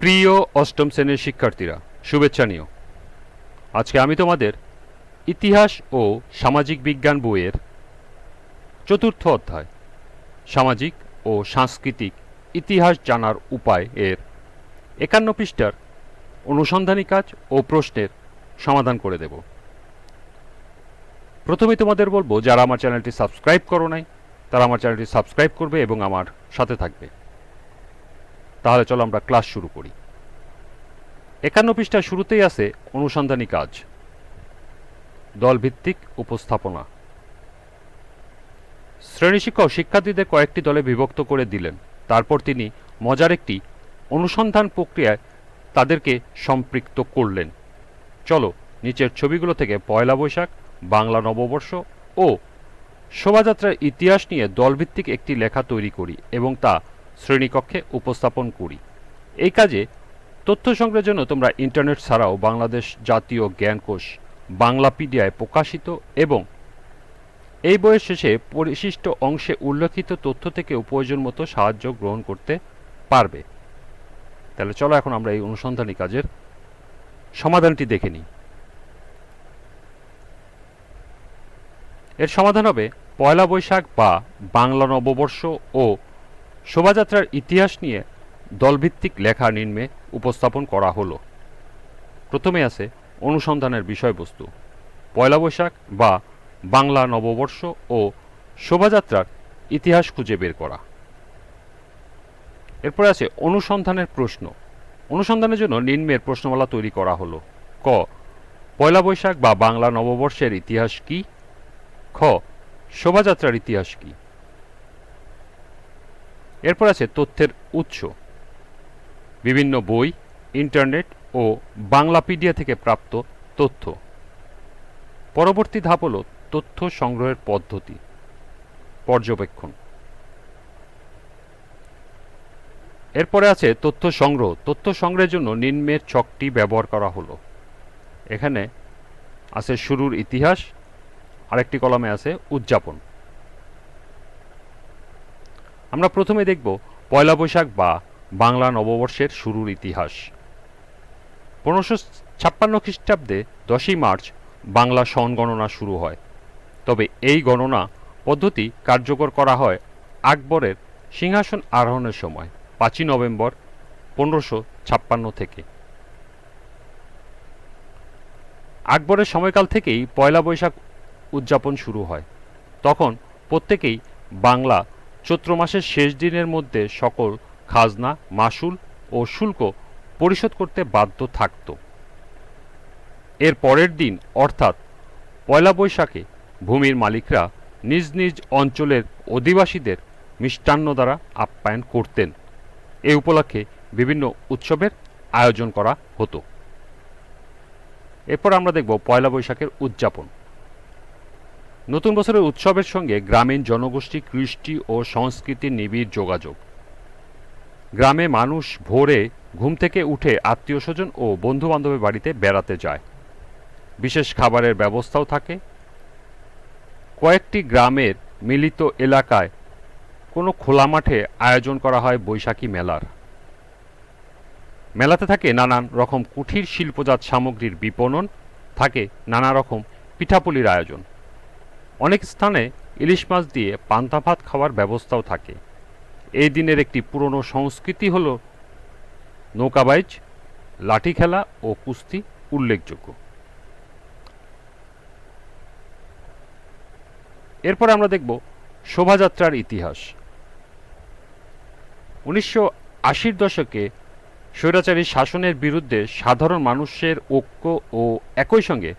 প্রিয় অষ্টম শ্রেণির শিক্ষার্থীরা, শুভেচ্ছা নিও। আজকে আমি তোমাদের ইতিহাস ও সামাজিক বিজ্ঞান বইয়ের চতুর্থ অধ্যায়, সামাজিক ও সাংস্কৃতিক ইতিহাস জানার উপায় এর একান্ন পৃষ্ঠার অনুসন্ধানী কাজ ও প্রশ্নের সমাধান করে দেব। প্রথমে তোমাদের বলব, যারা আমার চ্যানেলটি সাবস্ক্রাইব করো নাই, তারা আমার চ্যানেলটি সাবস্ক্রাইব করবে এবং আমার সাথে থাকবে। তাহলে চলো আমরা ক্লাস শুরু করি। একান্ন পৃষ্ঠার শুরুতেই আছে অনুসন্ধানী কাজ। দলভিত্তিক উপস্থাপনা। শ্রেণি শিক্ষক শিক্ষার্থীদের কয়েকটি দলে বিভক্ত করে দিলেন। তারপর তিনি মজার একটি অনুসন্ধান প্রক্রিয়ায় তাদেরকে সম্পৃক্ত করলেন। চলো, নিচের ছবিগুলো থেকে পয়লা বৈশাখ, বাংলা নববর্ষ ও শোভাযাত্রার ইতিহাস নিয়ে দলভিত্তিক একটি লেখা তৈরি করি এবং তা শ্রেণীকক্ষে উপস্থাপন করি। এই কাজে তথ্য সংগ্রহের জন্য তোমরা ইন্টারনেট ছাড়াও বাংলাদেশ জাতীয় জ্ঞানকোষ বাংলাপিডিয়ায় প্রকাশিত এবং এই বইয়ের শেষে পরিশিষ্ট অংশে উল্লেখিত তথ্য থেকেও প্রয়োজন মতো সাহায্য গ্রহণ করতে পারবে। তাহলে চলো এখন আমরা এই অনুসন্ধানী কাজের সমাধানটি দেখে নিই। এর সমাধান হবে পয়লা বৈশাখ বা বাংলা নববর্ষ ও শোভাযাত্রার ইতিহাস নিয়ে দলভিত্তিক লেখা নিম্নে উপস্থাপন করা হলো। প্রথমে আছে অনুসন্ধানের বিষয়বস্তু। পয়লা বৈশাখ বা বাংলা নববর্ষ ও শোভাযাত্রার ইতিহাস খুঁজে বের করা। এরপরে আছে অনুসন্ধানের প্রশ্ন। অনুসন্ধানের জন্য নিম্নের প্রশ্নমালা তৈরি করা হলো। ক, পয়লা বৈশাখ বা বাংলা নববর্ষের ইতিহাস কি? খ, শোভাযাত্রার ইতিহাস কি? এরপর আছে তথ্যের উৎস। বিভিন্ন বই, ইন্টারনেট ও বাংলাপিডিয়া থেকে প্রাপ্ত তথ্য। পরবর্তী ধাপ হল তথ্য সংগ্রহের পদ্ধতি। পর্যবেক্ষণ। এরপরে আছে তথ্য সংগ্রহ। তথ্য সংগ্রহের জন্য নিম্নের ছকটি ব্যবহার করা হলো। এখানে আছে শুরুর ইতিহাস, আরেকটি কলমে আছে উদযাপন। আমরা প্রথমে দেখব পয়লা বৈশাখ বা বাংলা নববর্ষের শুরুর ইতিহাস। পনেরোশো ছাপ্পান্ন খ্রিস্টাব্দে দশই মার্চ বাংলা সন গণনা শুরু হয়। তবে এই গণনা পদ্ধতি কার্যকর করা হয় আকবরের সিংহাসন আরোহণের সময়, পাঁচই নভেম্বর পনেরোশো ছাপ্পান্ন থেকে। আকবরের সময়কাল থেকেই পয়লা বৈশাখ উদযাপন শুরু হয়। তখন প্রত্যেকেই বাংলা চৈত্র মাসের শেষ দিনের মধ্যে সকল খাজনা, মাসুল ও শুল্ক পরিশোধ করতে বাধ্য থাকত। এর পরের দিন, অর্থাৎ পয়লা বৈশাখে, ভূমির মালিকরা নিজ নিজ অঞ্চলের অধিবাসীদের মিষ্টান্ন দ্বারা আপ্যায়ন করতেন। এ উপলক্ষে বিভিন্ন উৎসবের আয়োজন করা হতো। এরপর আমরা দেখব পয়লা বৈশাখের উদযাপন। নতুন বছরের উৎসবের সঙ্গে গ্রামীণ জনগোষ্ঠী, কৃষ্টি ও সংস্কৃতির নিবিড় যোগাযোগ। গ্রামে মানুষ ভোরে ঘুম থেকে উঠে আত্মীয় স্বজন ও বন্ধু বান্ধবের বাড়িতে বেড়াতে যায়। বিশেষ খাবারের ব্যবস্থাও থাকে। কয়েকটি গ্রামের মিলিত এলাকায় কোনো খোলা মাঠে আয়োজন করা হয় বৈশাখী মেলার। মেলাতে থাকে নানান রকম কুঠির শিল্পজাত সামগ্রীর বিপণন, থাকে নানা রকম পিঠাপুলির আয়োজন। অনেক স্থানে ইলিশ মাছ দিয়ে পান্তা ভাত খাওয়ার ব্যবস্থাও থাকে। এই দিনের একটি পুরনো সংস্কৃতি হল নৌকাবাইজ, লাঠি খেলা ও কুস্তি উল্লেখযোগ্য। এরপর আমরা দেখব শোভাযাত্রার ইতিহাস। উনিশশো আশির দশকে স্বৈরাচারী শাসনের বিরুদ্ধে সাধারণ মানুষের ঐক্য ও একই সঙ্গে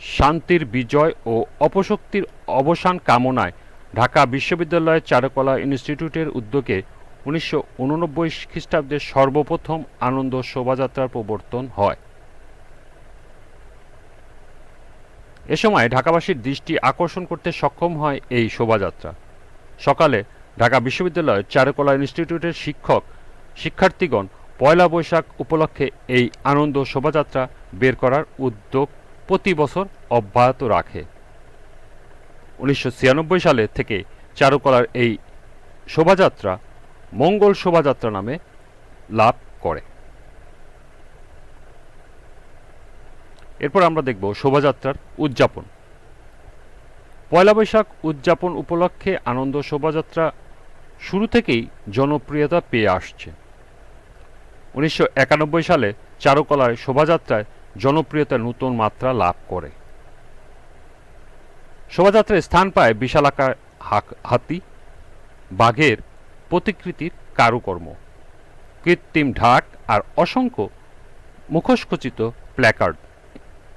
শান্তির বিজয় ও অপশক্তির অবসান কামনায় ঢাকা বিশ্ববিদ্যালয়ের চারুকলা ইনস্টিটিউটের উদ্যোগে উনিশশো উননব্বই খ্রিস্টাব্দে সর্বপ্রথম আনন্দ শোভাযাত্রার প্রবর্তন হয়। এ সময় ঢাকাবাসীর দৃষ্টি আকর্ষণ করতে সক্ষম হয় এই শোভাযাত্রা। সকালে ঢাকা বিশ্ববিদ্যালয়ের চারুকলা ইনস্টিটিউটের শিক্ষক, শিক্ষার্থীগণ পয়লা বৈশাখ উপলক্ষে এই আনন্দ শোভাযাত্রা বের করার উদ্যোগ প্রতি বছর অব্যাহত রাখে। উনিশশো ছিয়ানব্বই সালে থেকে চারুকলার এই শোভাযাত্রা মঙ্গল শোভাযাত্রা নামে লাভ করে। এরপর আমরা দেখব শোভাযাত্রার উদযাপন। পয়লা বৈশাখ উদযাপন উপলক্ষে আনন্দ শোভাযাত্রা শুরু থেকেই জনপ্রিয়তা পেয়ে আসছে। উনিশশো একানব্বই সালে চারুকলায় শোভাযাত্রায় জনপ্রিয়তা নতুন মাত্রা লাভ করে। শোভাযাত্রায় স্থান পায় বিশালাকার হাতি, বাঘের প্রতিকৃতির কারুকর্ম। কৃত্রিম ঢাক আর অসংখ্য মুখোশখচিত প্ল্যাকার্ড।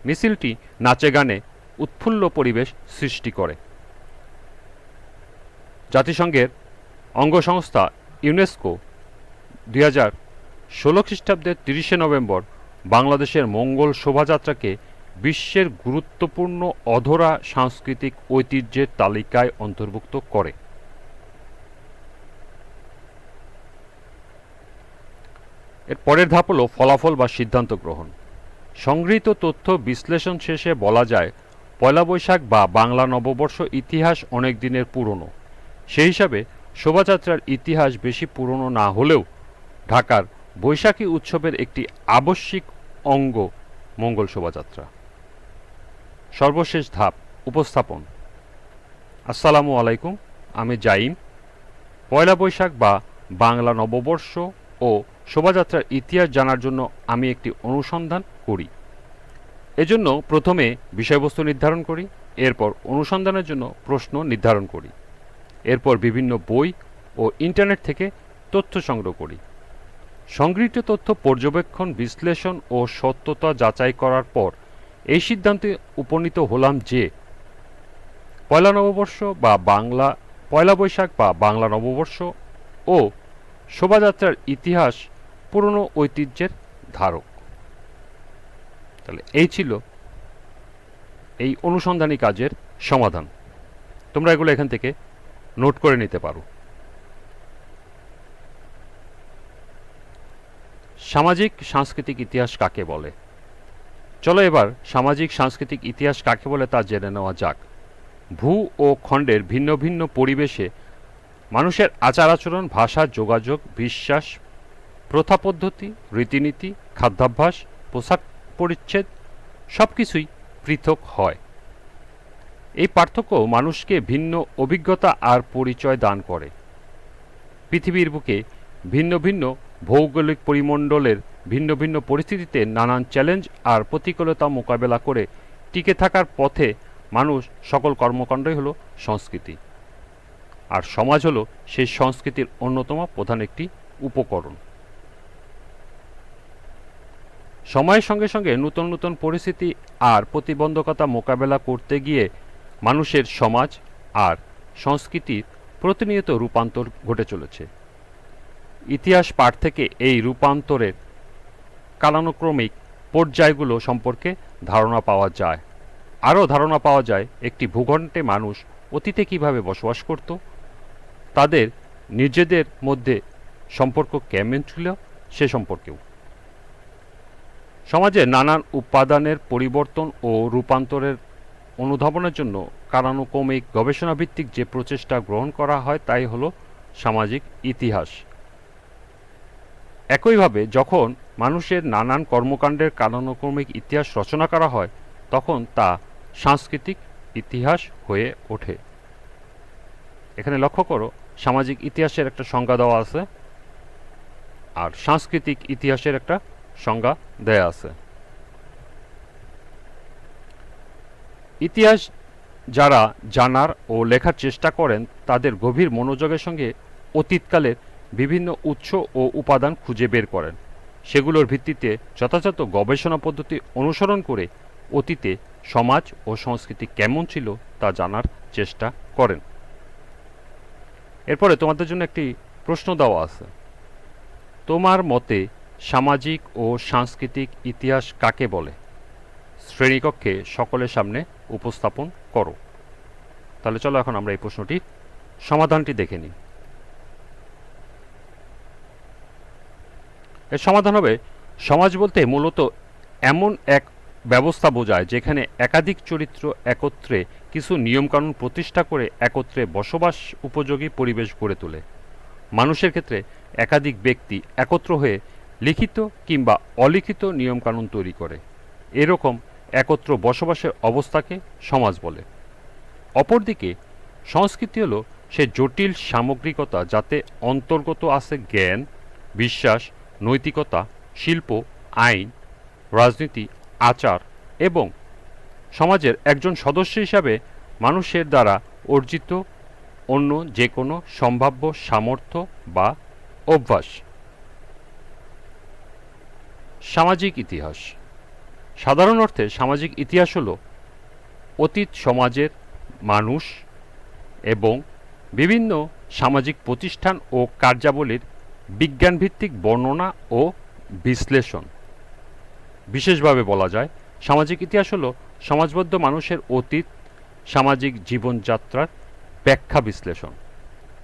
মিছিলটি নাচে গানে উৎফুল্ল পরিবেশ সৃষ্টি করে। জাতিসংঘের অঙ্গসংস্থা ইউনেস্কো দুই হাজার ষোলো খ্রিস্টাব্দের তিরিশে নভেম্বর বাংলাদেশের মঙ্গল শোভাযাত্রাকে বিশ্বের গুরুত্বপূর্ণ অধরা সাংস্কৃতিক ঐতিহ্যের তালিকায় অন্তর্ভুক্ত করে। এর পরের ধাপ হল ফলাফল বা সিদ্ধান্ত গ্রহণ। সংগৃহীত তথ্য বিশ্লেষণ শেষে বলা যায়, পয়লা বৈশাখ বা বাংলা নববর্ষ ইতিহাস অনেক দিনের পুরনো। সেই হিসাবে শোভাযাত্রার ইতিহাস বেশি পুরনো না হলেও ঢাকার বৈশাখী উৎসবের একটি আবশ্যিক অঙ্গ, মঙ্গল শোভাযাত্রা। সর্বশেষ ধাপ, উপস্থাপন। আসসালামু আলাইকুম, আমি জাইম। পয়লা বৈশাখ বা বাংলা নববর্ষ ও শোভাযাত্রার ইতিহাস জানার জন্য আমি একটি অনুসন্ধান করি। এজন্য প্রথমে বিষয়বস্তু নির্ধারণ করি, এরপর অনুসন্ধানের জন্য প্রশ্ন নির্ধারণ করি। এরপর বিভিন্ন বই ও ইন্টারনেট থেকে তথ্য সংগ্রহ করি। সংগৃহীত তথ্য পর্যবেক্ষণ, বিশ্লেষণ ও সত্যতা যাচাই করার পর এই সিদ্ধান্তে উপনীত হলাম যে পয়লা নববর্ষ বা বাংলা, পয়লা বৈশাখ বা বাংলা নববর্ষ ও শোভাযাত্রার ইতিহাস পুরনো ঐতিহ্যের ধারক। তাহলে এই ছিল এই অনুসন্ধানী কাজের সমাধান। তোমরা এগুলো এখান থেকে নোট করে নিতে পারো। সামাজিক, সাংস্কৃতিক ইতিহাস কাকে বলে? চলো এবার সামাজিক, সাংস্কৃতিক ইতিহাস কাকে বলে তা জেনে নেওয়া যাক। ভূ ও খণ্ডের ভিন্ন ভিন্ন পরিবেশে মানুষের আচার আচরণ ভাষা, যোগাযোগ, বিশ্বাস, প্রথা পদ্ধতি, রীতিনীতি, খাদ্যাভ্যাস, পোশাক পরিচ্ছেদ সব কিছুই পৃথক হয়। এই পার্থক্য মানুষকে ভিন্ন অভিজ্ঞতা আর পরিচয় দান করে। পৃথিবীর বুকে ভিন্ন ভিন্ন ভৌগোলিক পরিমণ্ডলের ভিন্ন ভিন্ন পরিস্থিতিতে নানান চ্যালেঞ্জ আর প্রতিকূলতা মোকাবেলা করে টিকে থাকার পথে মানুষ সকল কর্মকাণ্ডই হলো সংস্কৃতি। আর সমাজ হলো সেই সংস্কৃতির অন্যতম প্রধান একটি উপকরণ। সময়ের সঙ্গে সঙ্গে নতুন নতুন পরিস্থিতি আর প্রতিবন্ধকতা মোকাবেলা করতে গিয়ে মানুষের সমাজ আর সংস্কৃতির প্রতিনিয়ত রূপান্তর ঘটে চলেছে। ইতিহাস পাঠ থেকে এই রূপান্তরের কালানুক্রমিক পর্যায়গুলো সম্পর্কে ধারণা পাওয়া যায়। আরও ধারণা পাওয়া যায় একটি ভূখণ্ডে মানুষ অতীতে কীভাবে বসবাস করত, তাদের নিজেদের মধ্যে সম্পর্ক কেমন ছিল সে সম্পর্কেও। সমাজে নানান উপাদানের পরিবর্তন ও রূপান্তরের অনুধাবনের জন্য কালানুক্রমিক গবেষণাভিত্তিক যে প্রচেষ্টা গ্রহণ করা হয় তাই হলো সামাজিক ইতিহাস। একইভাবে যখন মানুষের নানান কর্মকাণ্ডের কালানুক্রমিক ইতিহাস রচনা করা হয়, তখন তা সাংস্কৃতিক ইতিহাস হয়ে ওঠে। এখানে লক্ষ্য করো, সামাজিক ইতিহাসের একটা সংজ্ঞা দেওয়া আছে আর সাংস্কৃতিক ইতিহাসের একটা সংজ্ঞা দেয়া আছে। ইতিহাস যারা জানার ও লেখার চেষ্টা করেন, তাদের গভীর মনোযোগের সঙ্গে অতীতকালের বিভিন্ন উৎস ও উপাদান খুঁজে বের করেন। সেগুলোর ভিত্তিতে যথাযথ গবেষণা পদ্ধতি অনুসরণ করে অতীতে সমাজ ও সংস্কৃতি কেমন ছিল তা জানার চেষ্টা করেন। এরপরে তোমাদের জন্য একটি প্রশ্ন দেওয়া আছে। তোমার মতে সামাজিক ও সাংস্কৃতিক ইতিহাস কাকে বলে? শ্রেণীকক্ষে সকলের সামনে উপস্থাপন করো। তাহলে চলো এখন আমরা এই প্রশ্নটির সমাধানটি দেখে নিই। এর সমাধান হবে। সমাজ বলতে মূলত এমন এক ব্যবস্থা বোঝায় যেখানে একাধিক চরিত্র একত্রে কিছু নিয়মকানুন প্রতিষ্ঠা করে একত্রে বসবাস উপযোগী পরিবেশ গড়ে তোলে। মানুষের ক্ষেত্রে একাধিক ব্যক্তি একত্র হয়ে লিখিত কিংবা অলিখিত নিয়মকানুন তৈরি করে। এরকম একত্র বসবাসের অবস্থাকে সমাজ বলে। অপরদিকে সংস্কৃতি হলো সে জটিল সামগ্রিকতা যাতে অন্তর্গত আছে জ্ঞান, বিশ্বাস নৈতিকতা, শিল্প, আইন, রাজনীতি, আচার এবং সমাজের একজন সদস্য হিসাবে মানুষের দ্বারা অর্জিত অন্য যে কোনো সম্ভাব্য সামর্থ্য বা অভ্যাস। সামাজিক ইতিহাস। সাধারণ অর্থে সামাজিক ইতিহাস হল অতীত সমাজের মানুষ এবং বিভিন্ন সামাজিক প্রতিষ্ঠান ও কার্যাবলীর বিজ্ঞানভিত্তিক বর্ণনা ও বিশ্লেষণ। বিশেষভাবে বলা যায়, সামাজিক ইতিহাস হল সমাজবদ্ধ মানুষের অতীত, সামাজিক জীবনযাত্রার ব্যাখ্যা বিশ্লেষণ।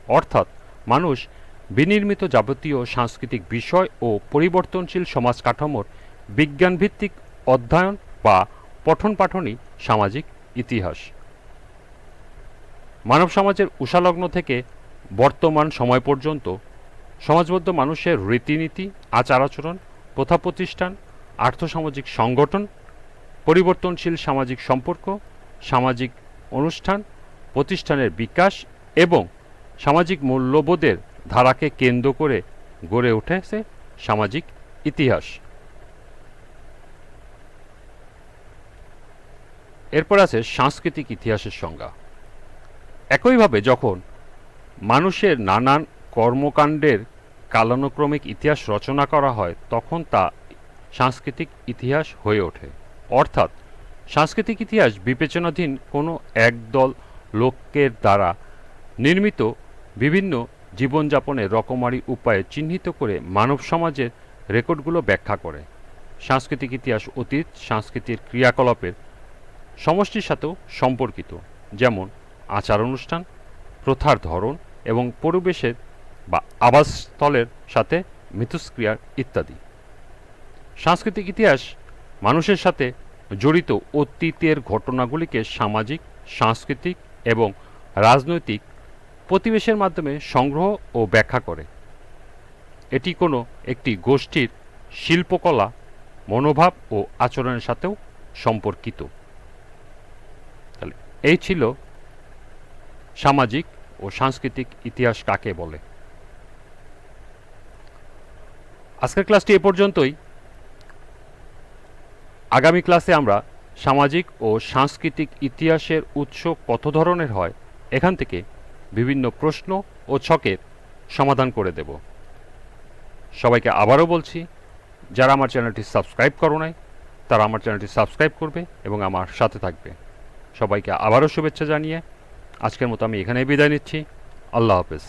অর্থাৎ মানুষ বিনির্মিত যাবতীয় সাংস্কৃতিক বিষয় ও পরিবর্তনশীল সমাজ কাঠামোর বিজ্ঞানভিত্তিক অধ্যয়ন বা পঠন পাঠনই সামাজিক ইতিহাস। মানব সমাজের উষালগ্ন থেকে বর্তমান সময় পর্যন্ত সমাজবদ্ধ মানুষের রীতিনীতি আচার আচরণ প্রথা প্রতিষ্ঠান, আর্থসামাজিক সংগঠন, পরিবর্তনশীল সামাজিক সম্পর্ক, সামাজিক অনুষ্ঠান, প্রতিষ্ঠানের বিকাশ এবং সামাজিক মূল্যবোধের ধারাকে কেন্দ্র করে গড়ে উঠেছে সামাজিক ইতিহাস। এরপর আছে সাংস্কৃতিক ইতিহাসের সংজ্ঞা। একইভাবে যখন মানুষের নানান কর্মকাণ্ডের কালানুক্রমিক ইতিহাস রচনা করা হয়, তখন তা সাংস্কৃতিক ইতিহাস হয়ে ওঠে। অর্থাৎ, সাংস্কৃতিক ইতিহাস বিবেচনাধীন কোনো একদল লোকের দ্বারা নির্মিত বিভিন্ন জীবনযাপনের রকমারি উপায়ে চিহ্নিত করে মানব সমাজের রেকর্ডগুলো ব্যাখ্যা করে। সাংস্কৃতিক ইতিহাস অতীত, সংস্কৃতির ক্রিয়াকলাপের সমষ্টির সাথেও সম্পর্কিত, যেমন আচার অনুষ্ঠান, প্রথার ধরন এবং পরিবেশের বা আবাসস্থলের সাথে মিথস্ক্রিয়ার ইত্যাদি। সাংস্কৃতিক ইতিহাস মানুষের সাথে জড়িত অতীতের ঘটনাগুলিকে সামাজিক, সাংস্কৃতিক এবং রাজনৈতিক প্রতিবেশের মাধ্যমে সংগ্রহ ও ব্যাখ্যা করে। এটি কোনো একটি গোষ্ঠীর শিল্পকলা, মনোভাব ও আচরণের সাথেও সম্পর্কিত। তাহলে এই ছিল সামাজিক ও সাংস্কৃতিক ইতিহাস কাকে বলে? আজকের ক্লাসটি এ পর্যন্তই। আগামী ক্লাসে আমরা সামাজিক ও সাংস্কৃতিক ইতিহাসের উৎস কত ধরনের হয়, এখান থেকে বিভিন্ন প্রশ্ন ও ছকের সমাধান করে দেব। সবাইকে আবারও বলছি, যারা আমার চ্যানেলটি সাবস্ক্রাইব করো নাই, তারা আমার চ্যানেলটি সাবস্ক্রাইব করবে এবং আমার সাথে থাকবে। সবাইকে আবারও শুভেচ্ছা জানিয়ে আজকের মতো আমি এখানেই বিদায় নিচ্ছি। আল্লাহ হাফেজ।